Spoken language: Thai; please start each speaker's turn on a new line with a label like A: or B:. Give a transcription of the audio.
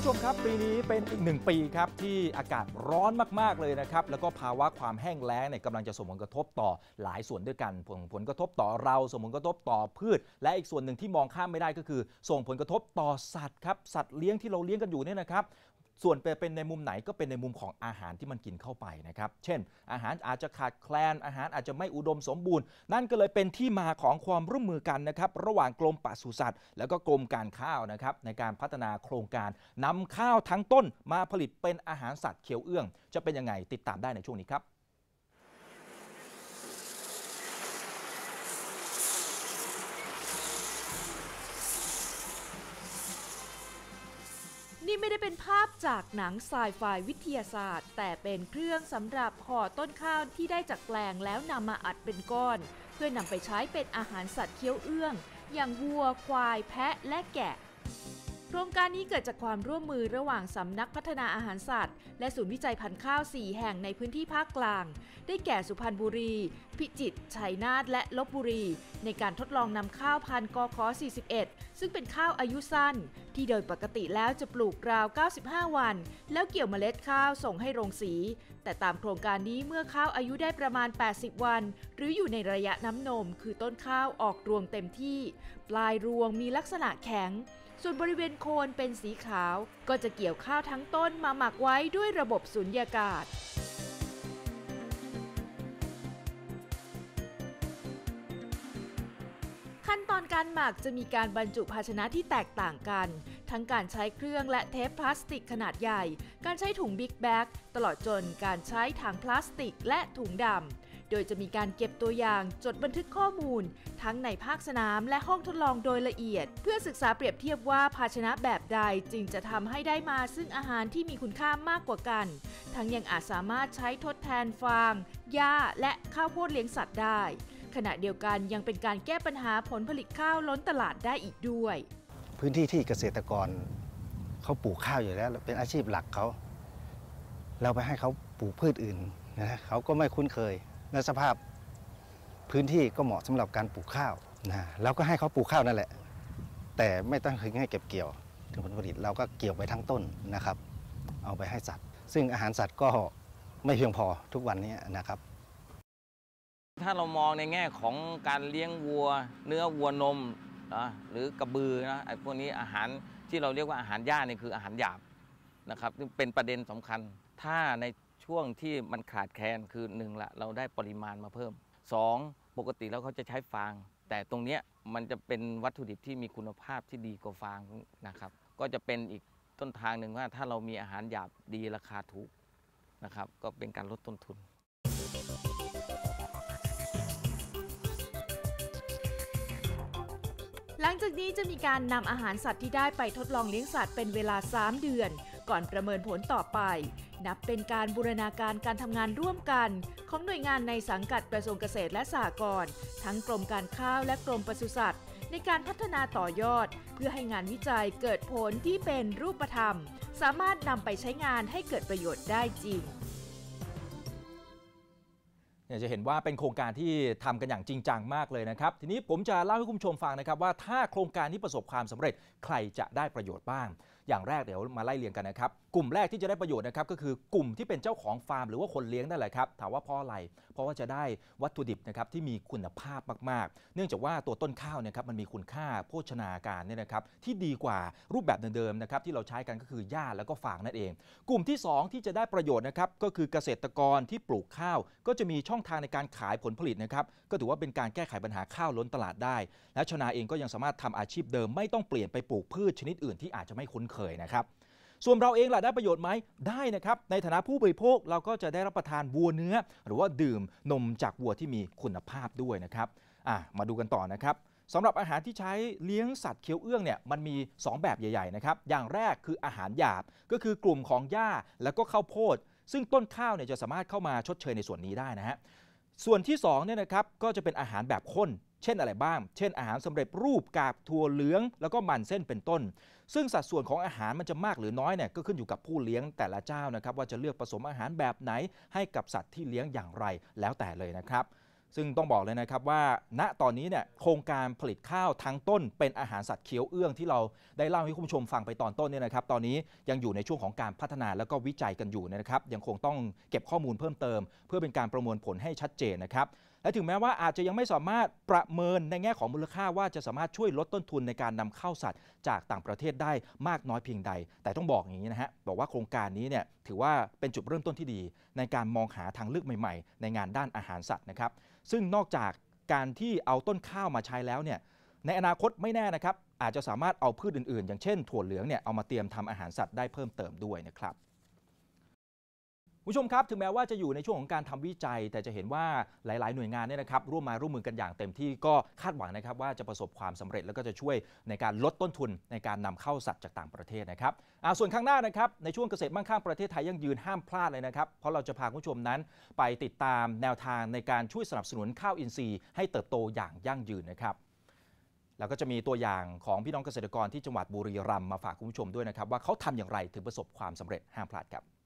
A: ผู้ชมครับปีนี้เป็นอีกหนึ่งปีครับที่อากาศร้อนมาก ๆ เลยนะครับ แล้วก็ภาวะความแห้งแล้งเนี่ยกำลังจะส่งผลกระทบต่อหลายส่วนด้วยกันผลผลกระทบต่อเราส่งผลกระทบต่อพืช และอีกส่วนหนึ่งที่มองข้ามไม่ได้ก็คือ ส่งผลกระทบต่อสัตว์ครับสัตว์เลี้ยงที่เราเลี้ยงกันอยู่เนี่ยนะครับ ส่วนไปเป็นในมุมไหนก็เป็นในมุมของอาหารที่มันกินเข้าไปนะครับ เช่น อาหารอาจจะขาดแคลน อาหารอาจจะไม่อุดมสมบูรณ์ นั่นก็เลยเป็นที่มาของความร่วมมือกันนะครับระหว่างกรมปศุสัตว์ แล้วก็กรมการข้าวนะครับในการพัฒนาโครงการนำข้าวทั้งต้นมาผลิตเป็นอาหารสัตว์เขียวเอื้อง จะเป็นยังไงติดตามได้ในช่วงนี้ครับ
B: นี่ไม่ได้เป็นภาพจากหนังไซไฟวิทยาศาสตร์ แต่เป็นเครื่องสำหรับห่อต้นข้าวที่ได้จากแปลงแล้วนำมาอัดเป็นก้อน เพื่อนำไปใช้เป็นอาหารสัตว์เคี้ยวเอื้อง อย่างวัว ควาย แพะและแกะ โครงการนี้เกิดจากความร่วมมือระหว่างสำนักพัฒนาอาหารสัตว์ และศูนย์วิจัยพันธุ์ข้าว 4 แห่งในพื้นที่ภาคกลาง ได้แก่สุพรรณบุรี พิจิตร ชัยนาท และลบบุรี ในการทดลองนำข้าวพันธุ์กค41 ซึ่งเป็นข้าวอายุสั้น ที่โดยปกติแล้วจะปลูกราว 95 วัน แล้วเกี่ยวเมล็ดข้าวส่งให้โรงสี แต่ตามโครงการนี้เมื่อข้าวอายุได้ประมาณ 80 วัน หรืออยู่ในระยะน้ำนม คือต้นข้าวออกรวงเต็มที่ ปลายรวงมีลักษณะแข็ง ส่วนบริเวณโคนเป็นสีขาว ก็จะเกี่ยวข้าวทั้งต้นมาหมักไว้ด้วยระบบสุญญากาศขั้นตอนการหมักจะมีการบรรจุภาชนะที่แตกต่างกัน ทั้งการใช้เครื่องและเทปพลาสติกขนาดใหญ่ การใช้ถุงบิ๊กแบ็กตลอดจนการใช้ถังพลาสติกและถุงดำ โดยจะมีการเก็บตัวอย่างจดบันทึกข้อมูล ทั้งในภาคสนามและห้องทดลองโดยละเอียด เพื่อศึกษาเปรียบเทียบว่าภาชนะแบบใดจึงจะทำให้ได้มาซึ่งอาหารที่มีคุณค่ามากกว่ากัน ทั้งยังอาจสามารถใช้ทดแทนฟางหญ้าและข้าวโพดเลี้ยงสัตว์ได้ ขณะเดียวกันยังเป็นการแก้ปัญหาผลผลิตข้าวล้นตลาดได้อีกด้วย
C: พื้นที่ที่เกษตรกรเขาปลูกข้าวอยู่แล้ว เป็นอาชีพหลักเขา เราไปให้เขาปลูกพืชอื่นนะเขาก็ไม่คุ้นเคย และสภาพพื้นที่ก็เหมาะสำหรับการปลูกข้าวนะเราก็ให้เขาปลูกข้าวนั่นแหละ แต่ไม่ต้องถึงให้เก็บเกี่ยว ถึงผลผลิตเราก็เกี่ยวไปทั้งต้นนะครับ เอาไปให้สัตว์ ซึ่งอาหารสัตว์ก็ไม่เพียงพอทุกวันนี้นะครับ
D: ถ้าเรามองในแง่ของการเลี้ยงวัว เนื้อวัวนมนะหรือกระบือนะไอ้พวกนี้อาหารที่เราเรียกว่าอาหารหญ้านี่คืออาหารหยาบนะครับซึ่งเป็นประเด็นสำคัญถ้าใน ช่วงที่มันขาดแคลนคือหนึ่งละเราได้ปริมาณมาเพิ่มสองปกติแล้วเขาจะใช้ฟาง แต่ตรงเนี้ยมันจะเป็นวัตถุดิบที่มีคุณภาพที่ดีกว่าฟางนะครับ ก็จะเป็นอีกต้นทางหนึ่งว่าถ้าเรามีอาหารหยาบดีราคาถูกนะครับ ก็เป็นการลดต้นทุน
B: หลังจากนี้จะมีการนำอาหารสัตว์ที่ได้ไปทดลองเลี้ยงสัตว์เป็นเวลา 3 เดือน ก่อนประเมินผลต่อไป นับเป็นการบูรณาการการทำงานร่วมกัน ของหน่วยงานในสังกัดกระทรวงเกษตรและสหกรณ์ทั้งกรมการข้าวและกรมปศุสัตว์ ในการพัฒนาต่อยอด เพื่อให้งานวิจัยเกิดผลที่เป็นรูปธรรม สามารถนำไปใช้งานให้เกิดประโยชน์ได้จริง
A: เนี่ยจะเห็นว่าเป็นโครงการที่ทำกันอย่างจริงจังมากเลยนะครับ ทีนี้ผมจะเล่าให้คุณผู้ชมฟังนะครับว่าถ้าโครงการนี้ประสบความสำเร็จใครจะได้ประโยชน์บ้าง อย่างแรกเดี๋ยวมาไล่เรียงกันนะครับ กลุ่มแรกที่จะได้ประโยชน์นะครับก็คือกลุ่มที่เป็นเจ้าของฟาร์มหรือว่าคนเลี้ยงนั่นแหละครับถามว่าเพราะอะไร เพราะว่าจะได้วัตถุดิบนะครับที่มีคุณภาพมากๆ เนื่องจากว่าตัวต้นข้าวเนี่ยครับมันมีคุณค่าโภชนาการเนี่ยนะครับที่ดีกว่ารูปแบบเดิมๆนะครับที่เราใช้กันก็คือหญ้าแล้วก็ฟางนั่นเอง กลุ่มที่ 2 ที่จะได้ประโยชน์นะครับก็คือเกษตรกรที่ปลูกข้าว ก็จะมีช่องทางในการขายผลผลิตนะครับก็ถือว่าเป็นการแก้ไขปัญหาข้าวล้นตลาดได้ และชนาเองก็ยังสามารถทำอาชีพเดิมไม่ต้องเปลี่ยนไปปลูกพืชชนิดอื่นที่อาจจะไม่คุ้นเคยนะครับ ส่วนเราเองล่ะได้ประโยชน์ไหมได้นะครับ ในฐานะผู้บริโภคเราก็จะได้รับประทานวัวเนื้อ หรือว่าดื่มนมจากวัวที่มีคุณภาพด้วยนะครับมาดูกันต่อนะครับสำหรับอาหารที่ใช้เลี้ยงสัตว์เคี้ยวเอื้องเนี่ยมันมี 2 แบบใหญ่ๆนะครับอย่างแรกคืออาหารหยาบก็คือกลุ่มของหญ้าแล้วก็ข้าวโพด ซึ่งต้นข้าวเนี่ยจะสามารถเข้ามาชดเชยในส่วนนี้ได้นะฮะส่วนที่2เนี่ยนะครับก็จะเป็นอาหารแบบข้น เช่นอะไรบ้าง เช่นอาหารสำเร็จรูปกากถั่วเหลือง แล้วก็มันเส้นเป็นต้น ซึ่งสัดส่วนของอาหารมันจะมากหรือน้อยเนี่ยก็ขึ้นอยู่กับผู้เลี้ยงแต่ละเจ้านะครับว่าจะเลือกผสมอาหารแบบไหน ให้กับสัตว์ที่เลี้ยงอย่างไรแล้วแต่เลยนะครับซึ่งต้องบอกเลยนะครับว่า ณตอนนี้เนี่ยโครงการผลิตข้าวทั้งต้น เป็นอาหารสัตว์เคี้ยวเอื้องที่เราได้เล่าให้คุณผู้ชมฟังไปตอนต้นเนี่ยนะครับ ตอนนี้ยังอยู่ในช่วงของการพัฒนาแล้วก็วิจัยกันอยู่นะครับ ยังคงต้องเก็บข้อมูลเพิ่มเติม เพื่อเป็นการประมวลผลให้ชัดเจนนะครับ และถึงแม้ว่าอาจจะยังไม่สามารถประเมินในแง่ของมูลค่าว่าจะสามารถช่วยลดต้นทุนในการนำเข้าสัตว์ จากต่างประเทศได้มากน้อยเพียงใด แต่ต้องบอกอย่างนี้นะฮะบอกว่าโครงการนี้เนี่ยถือว่าเป็นจุดเริ่มต้นที่ดี ในการมองหาทางเลือกใหม่ๆ ในงานด้านอาหารสัตว์นะครับ ซึ่งนอกจากการที่เอาต้นข้าวมาใช้แล้วเนี่ยในอนาคตไม่แน่นะครับอาจจะสามารถเอาพืชอื่นๆ อย่างเช่นถั่วเหลืองเนี่ยเอามาเตรียมทำอาหารสัตว์ได้เพิ่มเติมด้วยนะครับ ผู้ชมครับถึงแม้ว่าจะอยู่ในช่วงของการทำวิจัย แต่จะเห็นว่าหลาย ๆ หน่วยงานเนี่ยนะครับร่วมมาร่วมมือกันอย่างเต็มที่ก็คาดหวังนะครับว่าจะประสบความสำเร็จแล้วก็จะช่วยในการลดต้นทุนในการนำเข้าสัตว์จากต่างประเทศนะครับส่วนข้างหน้านะครับในช่วงเกษตรมั่งคั่งประเทศไทยยังยืนห้ามพลาดเลยนะครับเพราะเราจะพาผู้ชมนั้นไปติดตามแนวทางในการช่วยสนับสนุนข้าวอินทรีย์ ให้เติบโตอย่างยั่งยืนนะครับแล้วก็จะมีตัวอย่างของพี่น้องเกษตรกรที่จังหวัดบุรีรัมย์มาฝากคุณผู้ชมด้วยนะครับว่าเขาทำอย่างไรถึงประสบความสำเร็จห้ามพลาดครับ